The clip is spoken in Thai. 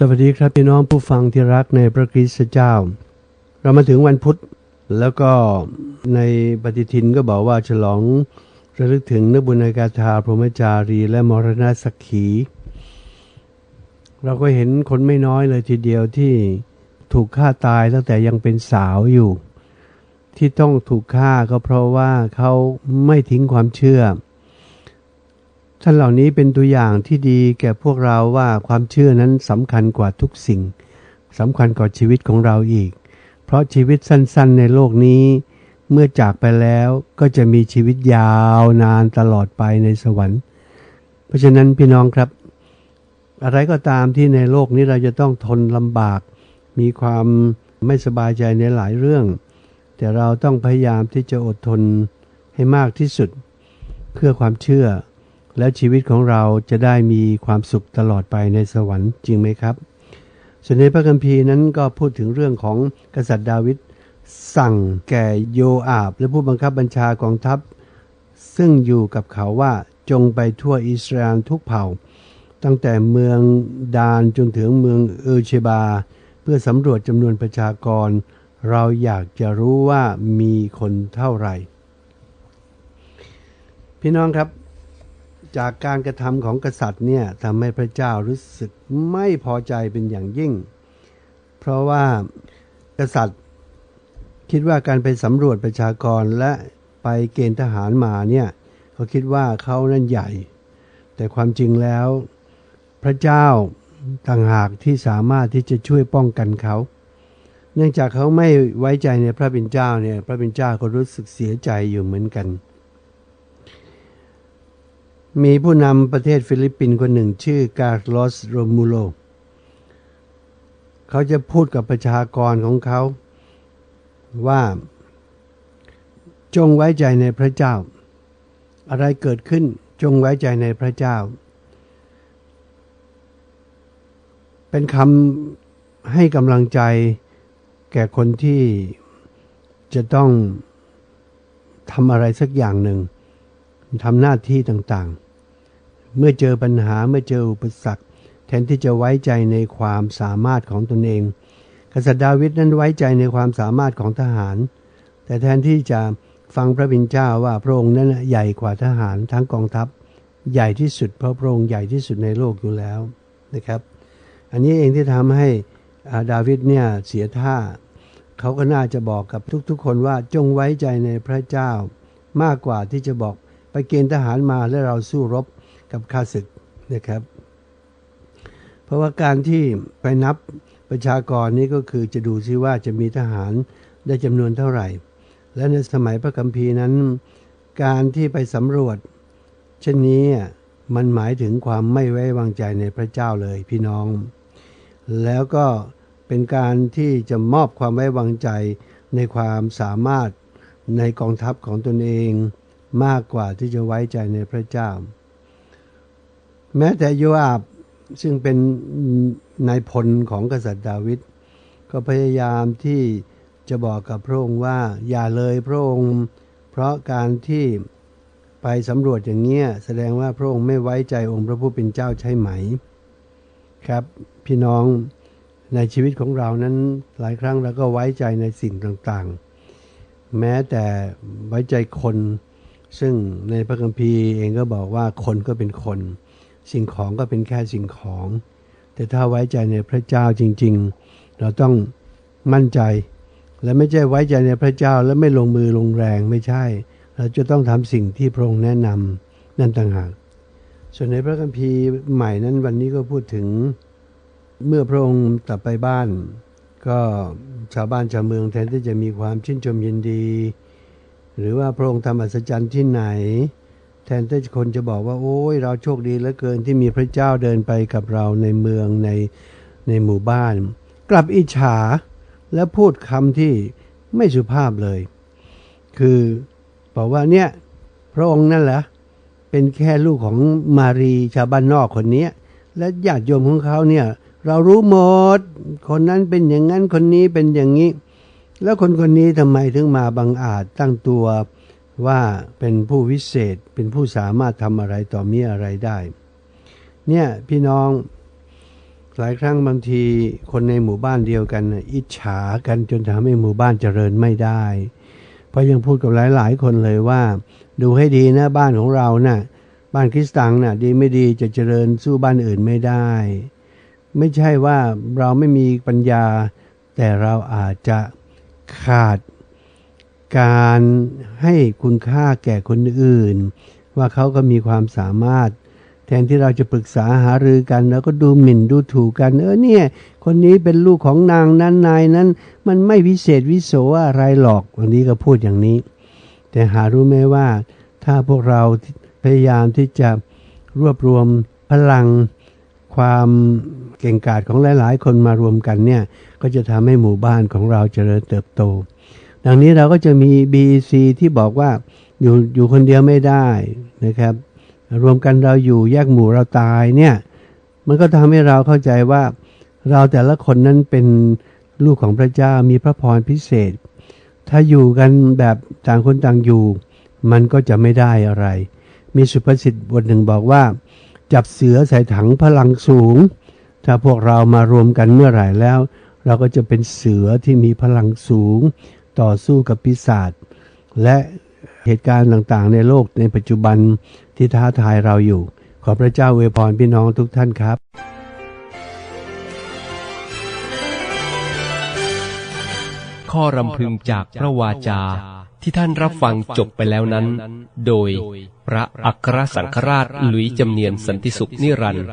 สวัสดีครับพี่น้องผู้ฟังที่รักในพระคริสต์เจ้า เรามาถึงวันพุธแล้วก็ในปฏิทินก็บอกว่าฉลองระลึกถึงนบุญกาธาพรหมจารีและมรณะสักขี เราก็เห็นคนไม่น้อยเลยทีเดียวที่ถูกฆ่าตายตั้งแต่ยังเป็นสาวอยู่ ที่ต้องถูกฆ่าก็เพราะว่าเขาไม่ทิ้งความเชื่อ ท่านเหล่านี้เป็นตัวอย่างที่ดีแก่พวกเราว่าความเชื่อนั้นสำคัญกว่าทุกสิ่งสำคัญกว่าชีวิตของเราอีก เพราะชีวิตสั้นๆ ในโลกนี้ เมื่อจากไปแล้วก็จะมีชีวิตยาวนานตลอดไปในสวรรค์ เพราะฉะนั้นพี่น้องครับ อะไรก็ตามที่ในโลกนี้เราจะต้องทนลำบาก มีความไม่สบายใจในหลายเรื่อง แต่เราต้องพยายามที่จะอดทนให้มากที่สุด เพื่อความเชื่อ แล้วชีวิตของเราจะได้มีความสุขตลอดไปในสวรรค์จริงไหมครับ ส่วนในพระคัมภีร์นั้นก็พูดถึงเรื่องของกษัตริย์ดาวิดสั่งแก่โยอาบ และผู้บังคับบัญชากองทัพ ซึ่งอยู่กับเขาว่าจงไปทั่วอิสราเอลทุกเผ่า ตั้งแต่เมืองดานจนถึงเมืองเออเชบา เพื่อสำรวจจำนวนประชากร เราอยากจะรู้ว่ามีคนเท่าไหร่ พี่น้องครับ จากการกระทำของกษัตริย์เนี่ยทำให้พระเจ้ารู้สึกไม่พอใจเป็นอย่างยิ่ง เพราะว่ากษัตริย์คิดว่าการไปสำรวจประชากรและไปเกณฑ์ทหารมาเนี่ยเขาคิดว่าเขานั่นใหญ่ แต่ความจริงแล้ว พระเจ้าต่างหากที่สามารถที่จะช่วยป้องกันเขา เนื่องจากเขาไม่ไว้ใจในพระบิดาเจ้าเนี่ยพระบิดาเจ้าก็รู้สึกเสียใจอยู่เหมือนกัน มีผู้นำประเทศฟิลิปปินส์คนหนึ่งชื่อกาลอสโรมูโล เขาจะพูดกับประชากรของเขา ว่า จงไว้ใจในพระเจ้า อะไรเกิดขึ้นจงไว้ใจในพระเจ้า เป็นคำให้กำลังใจแก่คนที่จะต้องทำอะไรสักอย่างหนึ่งทำหน้าที่ต่างๆ เมื่อเจอปัญหาเมื่อเจออุปสรรค แทนที่จะไว้ใจในความสามารถของตนเอง กษัตริย์ดาวิดนั้นไว้ใจในความสามารถของทหาร แต่แทนที่จะฟังพระบิดาเจ้าว่าพระองค์นั้นใหญ่กว่าทหารทั้งกองทัพ ใหญ่ที่สุดเพราะพระองค์ใหญ่ที่สุดในโลกอยู่แล้วนะครับ อันนี้เองที่ทำให้ดาวิดเนี่ยเสียท่า เขาก็น่าจะบอกกับทุกๆ คนว่าจงไว้ใจในพระเจ้ามากกว่าที่จะบอกไปเกณฑ์ทหารมาและเราสู้รบ กับข้าศึกนะครับ เพราะว่าการที่ไปนับประชากรนี้ก็คือจะดูซิว่าจะมีทหารได้จำนวนเท่าไหร่ และในสมัยพระคัมภีนั้น การที่ไปสำรวจ เช่นนี้มันหมายถึงความไม่ไว้วางใจในพระเจ้าเลยพี่น้อง แล้วก็เป็นการที่จะมอบความไว้วางใจในความสามารถในกองทัพของตนเอง มากกว่าที่จะไว้ใจในพระเจ้า แม้แต่โยอาบซึ่งเป็นนายพลของกษัตริย์ดาวิดก็พยายามที่จะบอกกับพระองค์ว่าอย่าเลยพระองค์ เพราะการที่ไปสำรวจอย่างเงี้ยแสดงว่าพระองค์ไม่ไว้ใจองค์พระผู้เป็นเจ้าใช่ไหม ครับ พี่น้องในชีวิตของเรานั้นหลายครั้งเราก็ไว้ใจในสิ่งต่างๆ แม้แต่ไว้ใจคน ซึ่งในพระคัมภีร์เองก็บอกว่าคนก็เป็นคน สิ่งของก็เป็นแค่สิ่งของ แต่ถ้าไว้ใจในพระเจ้าจริง ๆ เราต้องมั่นใจ และไม่ใช่ไว้ใจในพระเจ้าแล้วไม่ลงมือลงแรงไม่ใช่ เราจะต้องทำสิ่งที่พระองค์แนะนำนั่นต่างหากส่วนในพระคัมภีร์ใหม่นั้นวันนี้ก็พูดถึงเมื่อพระองค์กลับไปบ้าน ก็ชาวบ้านชาวเมืองแทนที่จะมีความชื่นชมยินดี หรือว่าพระองค์ทำอัศจรรย์ที่ไหน แทนที่คนจะบอกว่าโอ้ยเราโชคดีเหลือเกินที่มีพระเจ้าเดินไปกับเราในเมืองในในหมู่บ้าน กลับอิจฉาและพูดคำที่ไม่สุภาพเลย คือบอกว่าเนี่ยพระองค์นั่นแหละเป็นแค่ลูกของมารีชาวบ้านนอกคนนี้และญาติโยมของเขาเนี่ยเรารู้หมด คนนั้นเป็นอย่างนั้นคนนี้เป็นอย่างนี้ แล้วคนคนนี้ทำไมถึงมาบังอาจตั้งตัว ว่าเป็นผู้วิเศษเป็นผู้สามารถทำอะไรต่อมีอะไรได้ เนี่ยพี่น้องหลายครั้งบางทีคนในหมู่บ้านเดียวกัน อิจฉากันจนทำให้หมู่บ้านเจริญไม่ได้ เพราะยังพูดกับหลาย ๆ คนเลยว่า ดูให้ดีนะบ้านของเรานะ่ะบ้านคริสตังน่ะดีไม่ดีจะเจริญสู้บ้านอื่นไม่ได้ ไม่ใช่ว่าเราไม่มีปัญญา แต่เราอาจจะขาด การให้คุณค่าแก่คนอื่น ว่าเขาก็มีความสามารถ แทนที่เราจะปรึกษาหารือกัน แล้วก็ดูหมิ่นดูถูกกัน เออเนี่ย คนนี้เป็นลูกของนางนั้นนายนั้น มันไม่วิเศษวิโสอะไรหรอกวันนี้ก็พูดอย่างนี้ แต่หารู้ไหมว่าถ้าพวกเราพยายามที่จะรวบรวมพลังความเก่งกาจของหลาย ๆ คนมารวมกันเนี่ย ก็จะทำให้หมู่บ้านของเราเจริญเติบโต ดังนี้เราก็จะมี BEC ที่บอกว่าอยู่อยู่คนเดียวไม่ได้นะครับ รวมกันเราอยู่แยกหมู่เราตายเนี่ย มันก็ทำให้เราเข้าใจว่า เราแต่ละคนนั้นเป็นลูกของพระเจ้ามีพระพรพิเศษ ถ้าอยู่กันแบบต่างคนต่างอยู่ มันก็จะไม่ได้อะไร มีสุภาษิตบทหนึ่งบอกว่า จับเสือใส่ถังพลังสูง ถ้าพวกเรามารวมกันเมื่อไหร่แล้ว เราก็จะเป็นเสือที่มีพลังสูง ต่อสู้กับปีศาจและเหตุการณ์ต่างๆ ในโลกในปัจจุบันที่ท้าทายเราอยู่ ขอพระเจ้าอวยพรพี่น้องทุกท่านครับข้อรำพึงจากพระวาจาที่ท่านรับฟังจบไปแล้วนั้น โดยพระอัครสังฆราชหลุยจำเนียนสันติสุขนิรันดร์